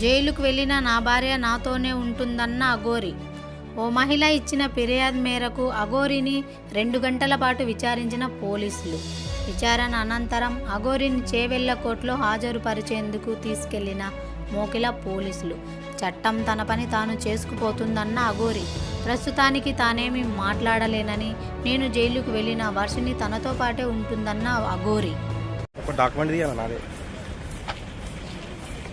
జైలుకు వెళ్ళిన నా భార్య నాతోనే ఉంటుందన్న అఘోరి. ఓ మహిళ ఇచ్చిన ఫిర్యాదు మేరకు అఘోరిని రెండు గంటల పాటు విచారించిన పోలీసులు. విచారణ అనంతరం అఘోరిని చేవెళ్ళ కోర్టులో హాజరుపరిచేందుకు తీసుకెళ్ళిన మోకిల పోలీసులు. చట్టం తన పని తాను చేసుకుపోతుందన్న అఘోరి. ప్రస్తుతానికి తానేమి మాట్లాడలేనని నేను జైలుకు వెళ్ళిన వర్షిని తనతో పాటే ఉంటుందన్న అఘోరి. ఒక డాక్యుమెంట్ తీయాలి నాదే?